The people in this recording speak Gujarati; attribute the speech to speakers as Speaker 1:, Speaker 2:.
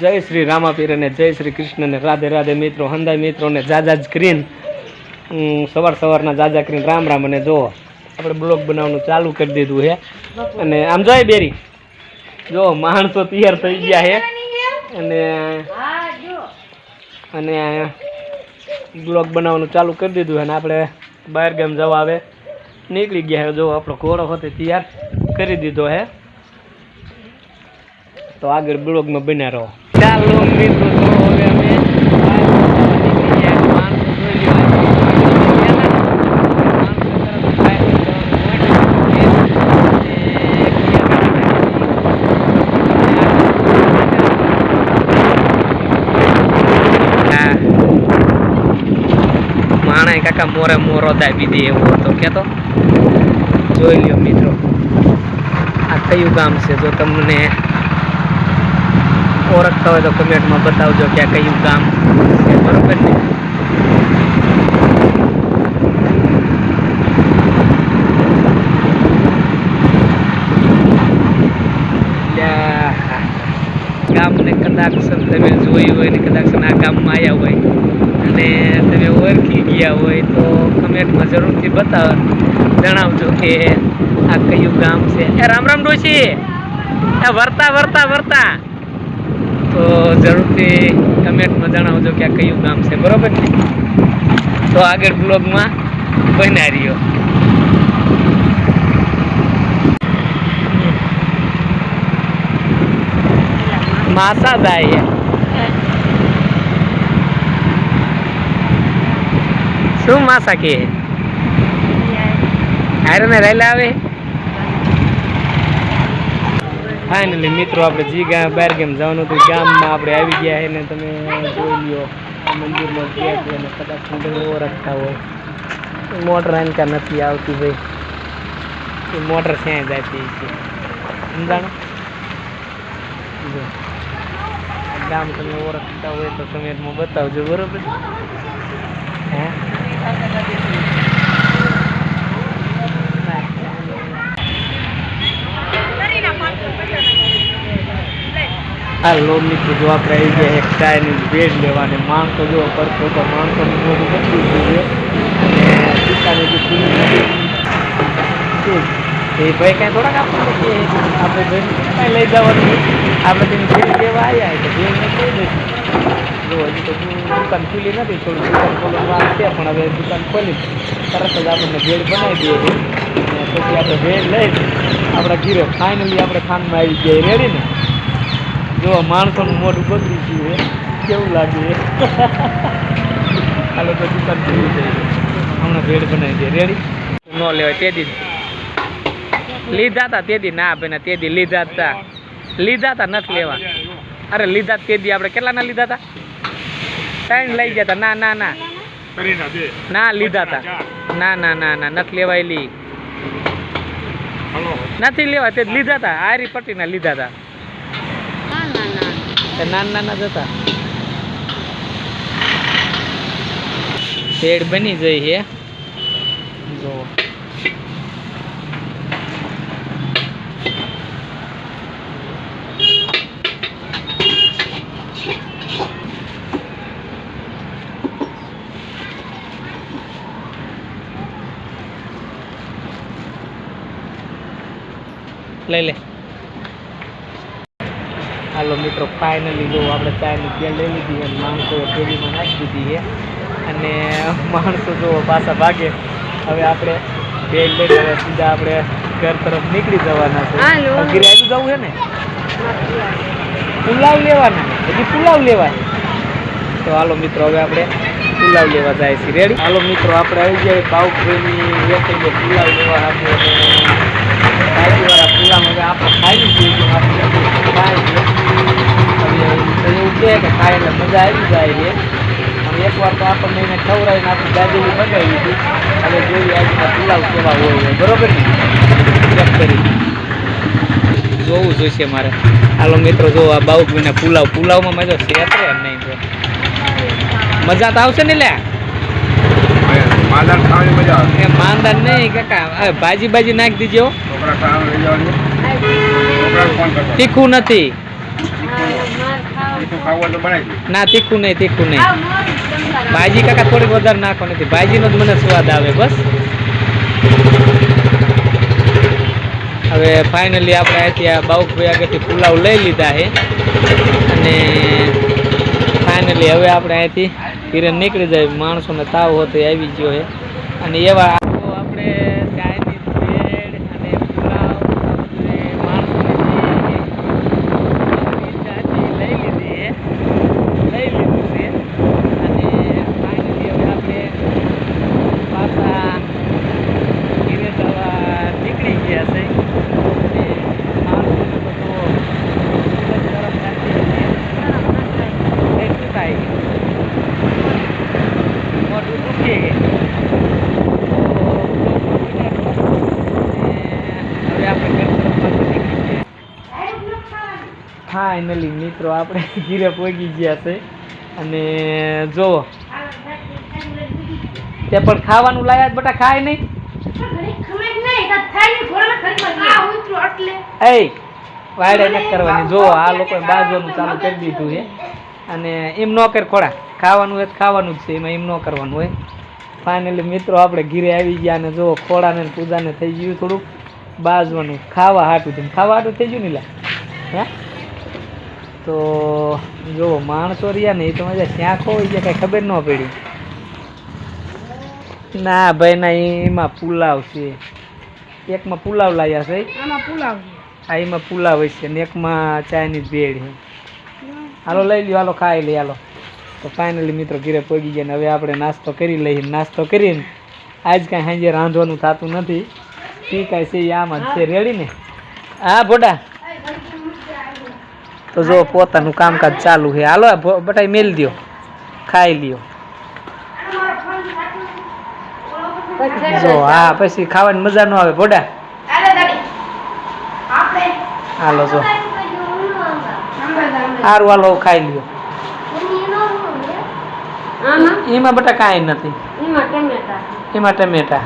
Speaker 1: જય શ્રી રામાપીર અને જય શ્રી કૃષ્ણને રાધે રાધે મિત્રો હંદાય મિત્રોને જાજા જ કરીને સવાર સવારના જાજા કરીને રામ રામ અને જો આપણે બ્લોગ બનાવવાનું ચાલુ કરી દીધું છે અને આમ જોય બેરી જો માણસો તૈયાર થઈ ગયા છે અને અને બ્લોગ બનાવવાનું ચાલુ કરી દીધું અને આપણે બહાર ગામ જવા આવે. નીકળી ગયા છે જો આપણો ઘોડો હતો તૈયાર કરી દીધો છે તો આગળ બ્લોગમાં બન્યા રહો. ચાલો મિત્રો તો હવે અમે બહાર નીકળી ગયા. માણસો જોઈ લ્યો. માણસો તરફ બહાર નીકળવાનું હા. માણાય કાકા મોરે મોરો દાબી દે એવો હતો કેતો જોઈ લ્યો મિત્રો આ કયું ગામ છે જો તમને ઓળખતા હોય તો કમેન્ટમાં બતાવજો કે આ કયું ગામ છે. બરોબર ને? ગામને કદાચ તમે જોયું હોય ને કદાચ આ ગામમાં આવ્યા હોય અને તમે ઓળખી ગયા હોય તો કમેન્ટમાં જરૂરથી બતાવ, જણાવજો કે આ કયું ગામ છે. એ રામ રામ ડોશી. વર્તા વર્તા વર્તા. તો જરૂરથી કમેન્ટમાં જણાવજો કે આ કયું ગામ છે બરોબર ને તો આગળ બ્લોગમાં બના રહ્યો. માસા દાય શું માસા કે? હારે ને રહેલા આવે? ફાઇનલી મિત્રો, આપણે જી ગામ બહાર ગામ જવાનું હતું ગામમાં આપણે આવી ગયા છે ને તમે જોઈ લ્યો. મંદિરનો ગેટ છે ને કદાચ તમે ઓળખતા હોય. મોટર આનકા નથી આવતી ભાઈ. એ મોટર ક્યાંય જતી છે સમજાણો? ગામ તમે ઓળખતા હોય તો કમેન્ટમાં બતાવજો, બરોબર? હે? હાલો લોનની જો આપણે આવી ગયા એક ચાયની બેડ લેવાની. માણસો જો કરતો તો માણસોનું મોઢું બદલી ગયું છે અને પિતાની જે શું? એ ભાઈ કાંઈ થોડાક આપણને કે આપણે ભાઈ કાંઈ લઈ જવાનું. આપણે તેની બેડ લેવા આવ્યા તો ભેટ ને કહી દઈશું. જો, હજી તો દુકાન ખુલ્લી નથી, થોડું દુકાન ખોલવા છે, પણ હવે દુકાન ખોલી. તરત જ આપણને ભેળ બનાવી દઈએ છીએ પછી આપણે ભેળ લઈ, આપણા ગીરે ફાઇનલી આપણે ખાનમાં આવી ગયા. રેડી ને? જો માણસોનું મોઢું બગડી ગયું છે કેવું લાગે? આ લોકો દુકાન ખુલ્લી થઈ હમણાં ભેળ બનાવી દે. રેડી ન લેવાય તે દી. લીધા હતા તે દી. ના ભાઈ તે દી લીધા હતા લીધા હતા નથી લેવા. અરે લીધા તે દી. આપણે કેટલાના લીધા હતા ત્રણ લઈ ગયા હતા ના ના ના. ના લીધા હતા ના ના ના ના નથી લેવાયેલી. નથી લેવા તે લીધા હતા આરી પટ્ટીના લીધા હતા તે. નાના નાના જ હતા શેડ બની જઈ છે જો લઈ લે હાલો મિત્રો ફાઇનલી જો આપણે ચાયની તેલ લઈ લીધી અને માણસો થેલીમાં નાખી દીધી છે. અને માણસો જો પાછા ભાગે. હવે આપણે તેલ લઈને હવે સીધા આપણે ઘર તરફ નીકળી જવાના છે.
Speaker 2: હાલો.
Speaker 1: ઘરે આવી જવું છે ને? પુલાવ લેવાના. હજી પુલાવ લેવાના તો હાલો મિત્રો હવે આપણે પુલાવ લેવા જાય છે. રેડી હાલો મિત્રો આપણે આવી ગયા પાવભાઈની વેચીને પુલાવ લેવા આપે ભાજીવાળા પુલાવ હવે આપણે ખાઈ લીધું આપણે કહે કે ખાય એટલે મજા આવી જાય છે. પણ એકવાર તો આપણને એને ખવડાવીને આપણી દાદીની મગાવી હતી. હવે જોઈએ આજના પુલાવ કેવા હોય હોય બરોબર ને? ચેક કરી. જોવું જોઈશે મારે. હાલો મિત્રો જો આ બાઉક બાઉભાઈના પુલાવ. પુલાવમાં મજા શેતરે નહીં મજા તો આવશે ને લે
Speaker 3: માદાન ખાવાની મજા આવે.
Speaker 1: એ માંદા નહીં કાકા. ભાજી ભાજી નાખી દીજો. તીખું નથી
Speaker 2: માર ખાવા તીખું ખાવું હોય તો બનાવી દઉં
Speaker 1: ના, તીખું નહીં તીખું નહીં. ભાજી કાકા થોડીક વધારે નાખો નથી. ભાજીનો જ મને સ્વાદ આવે, બસ. હવે ફાઇનલી આપણે અહીંથી આ બાઉકભાઈ આગળથી પુલાવ લઈ લીધા છે. અને ફાઇનલી હવે આપણે અહીંથી ધીરે નીકળી જાય. માણસોને તાવ હોતો આવી ગયો છે. અને એવા આખો આપણે ચાઇનીઝ બ્રેડ અને પુલાવ અને માણસોને જે ઈચ્છા હતી એ લઈ લીધી છે લઈ લીધું છે અને ફાઇનલી હવે આપણે પાછા ધીરે જવા નીકળી ગયા છે અને માણસોને તો જો સુરત તરફ રાખીએ છીએ. એ શું થાય મોઢું દુખી ગયું હવે આપણે ઘર તરફ પાછા નીકળી ગયા ફાઇનલી મિત્રો આપણે ઘીરે પહોંચી ગયા છે. અને જો તે પણ ખાવાનું લાયા બટા ખાય નહીં. એ વાડે ન કરવાની. જો આ લોકોએ બાજવાનું ચાલુ કરી દીધું છે. અને એમ ન કર ખોડા. ખાવાનું હોય તો ખાવાનું જ છે એમાં એમ ન કરવાનું હોય. ફાઇનલી મિત્રો આપણે ઘીરે આવી ગયા અને જો ખોડાને ને પૂજાને થઈ ગયું થોડુંક. બાજવાનું ખાવા હાટું થયું ખાવા હાટું થઈ ગયું ને લા? હે? તો જો માણસો રહ્યા ને એ તો મજા ક્યાં ખોવાઈ ગયા કઈ ખબર ન પડી. ના ભાઈ ના એમાં પુલાવ છે. એકમાં પુલાવ લાવ્યા છે. આ એમાં પુલાવ છે ને એકમાં ચાઇનીઝ ભેળ છે. હાલો લઈ લ્યો હાલો ખાઈ લઈ હાલો. તો ફાઇનલી મિત્રો ઘીરે પહોંચી ગયા ને હવે આપણે નાસ્તો કરી લઈએ નાસ્તો કરીને આજ કાંઈ સાંજે રાંધવાનું થતું નથી. ઠીક કાંઈ છે એ આમાં છે. રેડી ને? હા ભોડા. તો જો પોતાનું કામકાજ ચાલુ છે. હાલો બટાઈ મેલ દ્યો. ખાઈ લ્યો. જો હા પછી ખાવાની મજા ન આવે ભોડા. હાલો જો. સારું હાલો ખાઈ લ્યો. એમાં બટા કાંઈ નથી. એમાં ટમેટા.